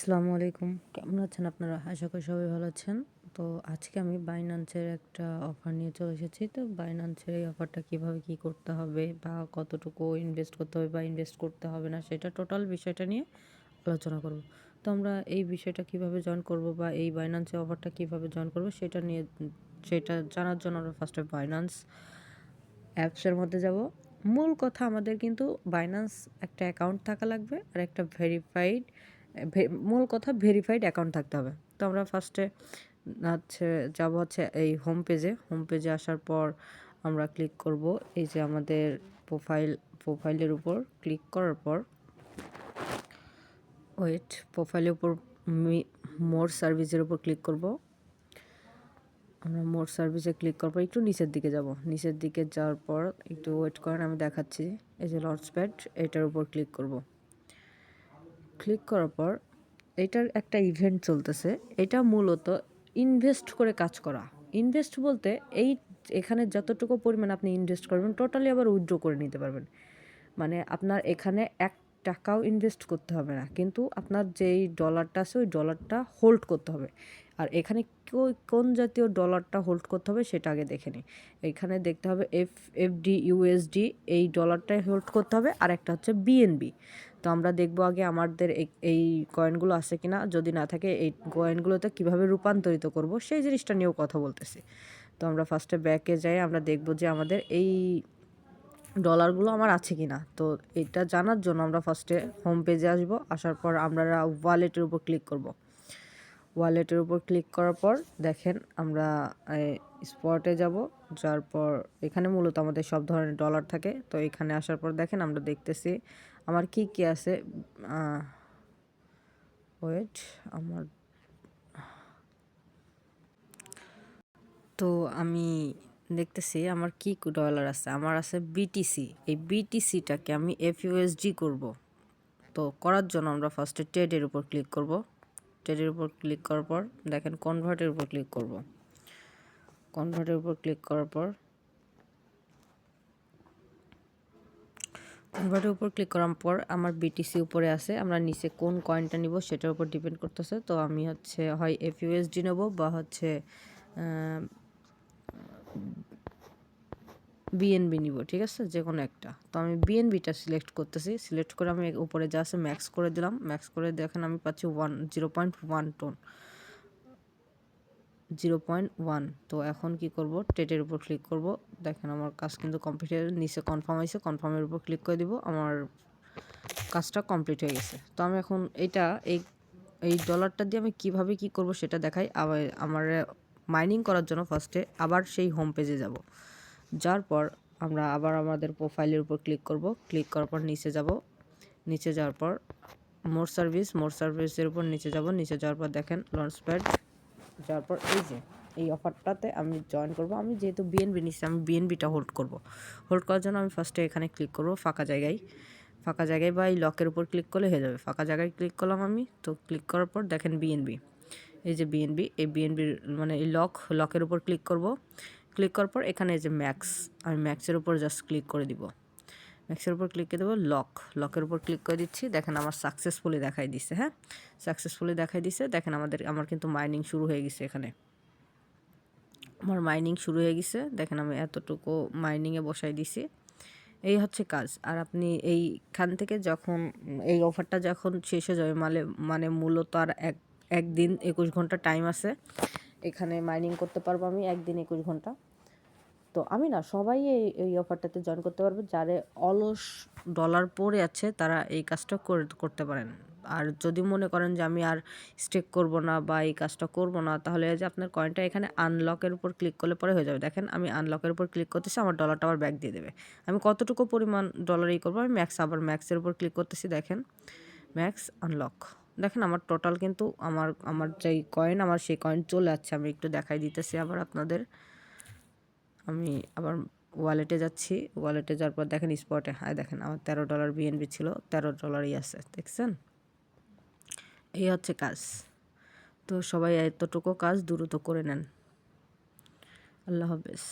আসসালামু আলাইকুম। কেমন আছেন আপনারা? আশা করি সবাই ভালো আছেন। তো আজকে আমি বাইনান্সের একটা অফার নিয়ে চলে এসেছি। তো বাইনান্সের এই অফারটা কীভাবে কি করতে হবে বা কতটুকু ইনভেস্ট করতে হবে বা ইনভেস্ট করতে হবে না, সেটা টোটাল বিষয়টা নিয়ে আলোচনা করব। তো আমরা এই বিষয়টা কীভাবে জয়েন করব বা এই বাইনান্সের অফারটা কীভাবে জয়েন করব, সেটা নিয়ে, সেটা জানার জন্য আমরা ফার্স্টে বাইনান্স অ্যাপসের মধ্যে যাব। মূল কথা আমাদের কিন্তু বাইনান্স একটা অ্যাকাউন্ট থাকা লাগবে আর একটা ভেরিফাইড মূল কথা ভেরিফাইড অ্যাকাউন্ট থাকতে হবে। তো আমরা ফার্স্টে হচ্ছে, যাব হচ্ছে এই হোম পেজে হোম পেজে আসার পর আমরা ক্লিক করব এই যে আমাদের প্রোফাইল প্রোফাইলের উপর ক্লিক করার পর ওয়েট প্রোফাইলের উপর মোর সার্ভিসের উপর ক্লিক করব। আমরা মোর সার্ভিসে ক্লিক করার পর একটু নিচের দিকে যাব। নিচের দিকে যাওয়ার পর একটু ওয়েট করেন, আমি দেখাচ্ছি। এই যে লঞ্চ প্যাড এটার উপর ক্লিক করব। ক্লিক করার পর এটার একটা ইভেন্ট চলতেছে। এটা মূলত ইনভেস্ট করে কাজ করা। ইনভেস্ট বলতে এই এখানে যতটুকু পরিমাণ আপনি ইনভেস্ট করবেন টোটালি আবার উইথড্র করে নিতে পারবেন। মানে আপনার এখানে এক টাকাও ইনভেস্ট করতে হবে না। কিন্তু আপনার যেই ডলারটা আছে, ওই ডলারটা হোল্ড করতে হবে। আর এখানে কোন জাতীয় ডলারটা হোল্ড করতে হবে, সেটা আগে দেখে নিই এখানে দেখতে হবে এফ এফ ডি ইউএসডি এই ডলারটাই হোল্ড করতে হবে। আর একটা হচ্ছে বিএনবি তো আমরা দেখব আগে আমাদের এই কয়েনগুলো আছে কি না যদি না থাকে, এই কয়েনগুলোতে কীভাবে রূপান্তরিত করব, সেই জিনিসটা নিয়েও কথা বলতেছি। তো আমরা ফার্স্টে ব্যাকে যাই, আমরা দেখব যে আমাদের এই ডলারগুলো আমার আছে কি না তো এটা জানার জন্য আমরা ফার্স্টে হোম পেজে আসব, আসার পর আমরা ওয়ালেটের উপর ক্লিক করব। ওয়ালেটের উপর ক্লিক করার পর দেখেন আমরা স্পটে যাব, যার পর এখানে মূলত আমাদের সব ধরনের ডলার থাকে। তো এখানে আসার পর দেখেন আমরা দেখতেছি আমার কি কি আছে? ওয়েট আমার তো আমি দেখতেছি আমার কি ডলার আছে? আমার আছে বিটিসি এই বিটিসিটাকে আমি এফইউএসডি করব। তো করার জন্য আমরা ফার্স্টে ট্রেডের উপর ক্লিক করব। ট্রেডের উপর ক্লিক করার পর দেখেন কনভার্টের উপর ক্লিক করব। কনভার্টের উপর ক্লিক করার পর কনভার্টের উপর ক্লিক করার পর আমার বিটিসি উপরে আছে। আমরা নিচে কোন কয়েনটা নিব সেটার উপর ডিপেন্ড করতেছে। তো আমি হচ্ছে, হয় এফইউএসডি নেব বা হচ্ছে বিএনবি নিব, ঠিক আছে? যে কোনো একটা। তো আমি বিএনবিটা সিলেক্ট করতেছি। সিলেক্ট করে আমি উপরে যা আছে ম্যাক্স করে দিলাম। ম্যাক্স করে দেখেন আমি পাচ্ছি one zero point one tone zero point one. তো এখন কি করব? টেটের উপর ক্লিক করব। দেখেন আমার কাজ কিন্তু কমপ্লিট হয়ে নিচে কনফার্ম হয়েছে। কনফার্মের উপর ক্লিক করে দিব। আমার কাজটা কমপ্লিট হয়ে গেছে। তো আমি এখন এটা, এই এই ডলারটা দিয়ে আমি কীভাবে কি করব সেটা দেখাই। আবার আমার মাইনিং করার জন্য ফার্স্টে আবার সেই হোম পেজে যাব। যার পর আমরা আবার আমাদের প্রোফাইলের উপর ক্লিক করব। ক্লিক করার পর নিচে যাব। নিচে যাওয়ার পর মোর সার্ভিস মোর সার্ভিসের উপর নিচে যাব। নিচে যাওয়ার পর দেখেন লঞ্চ প্যাড যাওয়ার পর এই যে, এই অফারটাতে আমি জয়েন করব। আমি যেহেতু বিএনবি নিচ্ছি, আমি বিএনবিটা হোল্ড করব। হোল্ড করার জন্য আমি ফার্স্টে এখানে ক্লিক করব, ফাঁকা জায়গায়। ফাঁকা জায়গায় বা এই লকের উপর ক্লিক করলে হয়ে যাবে। ফাঁকা জায়গায় ক্লিক করলাম আমি, তো ক্লিক করার পর দেখেন বিএনবি এই যে বিএনবি এই বিএনবির মানে এই লক লকের উপর ক্লিক করব। ক্লিক করার পর এখানে এই যে ম্যাক্স আমি ম্যাক্সের উপর জাস্ট ক্লিক করে দিব। ম্যাক্সের উপর ক্লিক করে দেবো লক লকের উপর ক্লিক করে দিচ্ছি। দেখেন আমার সাকসেসফুলি দেখাই দিচ্ছে হ্যাঁ? সাকসেসফুলি দেখাই দিছে। দেখেন আমাদের, আমার কিন্তু মাইনিং শুরু হয়ে গেছে এখানে। আমার মাইনিং শুরু হয়ে গেছে। দেখেন আমি এতটুকু মাইনিংয়ে বসাই দিছি। এই হচ্ছে কাজ। আর আপনি এইখান থেকে যখন, এই অফারটা যখন শেষ হয়ে যাবে মানে মানে মূলত আর এক, একদিন একুশ ঘণ্টা টাইম আছে। এখানে মাইনিং করতে পারব আমি একদিন একুশ ঘণ্টা। তো আমি না সবাই এই এই অফারটাতে জয়েন করতে পারবে। যারা অলস ডলার পড়ে আছে, তারা এই কাজটা করতে পারেন। আর যদি মনে করেন যে আমি আর স্টেক করব না বা এই কাজটা করব না, তাহলে যে আপনার কয়েনটা এখানে আনলকের উপর ক্লিক করলে পরে হয়ে যাবে। দেখেন, আমি আনলকের উপর ক্লিক করতেছি, আমার ডলারটা আবার ব্যাক দিয়ে দেবে। আমি কতটুকু পরিমাণ ডলার এই করব, আমি ম্যাক্স আবার ম্যাক্সের উপর ক্লিক করতেছি, দেখেন। ম্যাক্স আনলক দেখেন, আমার টোটাল কিন্তু আমার আমার যেই কয়েন আমার সেই কয়েন চলে যাচ্ছে। আমি একটু দেখাই দিতেছি আবার আপনাদের। আমি আবার ওয়ালেটে যাচ্ছি। ওয়ালেটে যাওয়ার পর দেখেন স্পটে হ্যাঁ দেখেন, আমার তেরো ডলার বিএনপি ছিল, তেরো ডলারই আছে, দেখছেন? এই হচ্ছে কাজ। তো সবাই এতটুকু কাজ, দ্রুত করে নেন। আল্লাহ হাফেজ।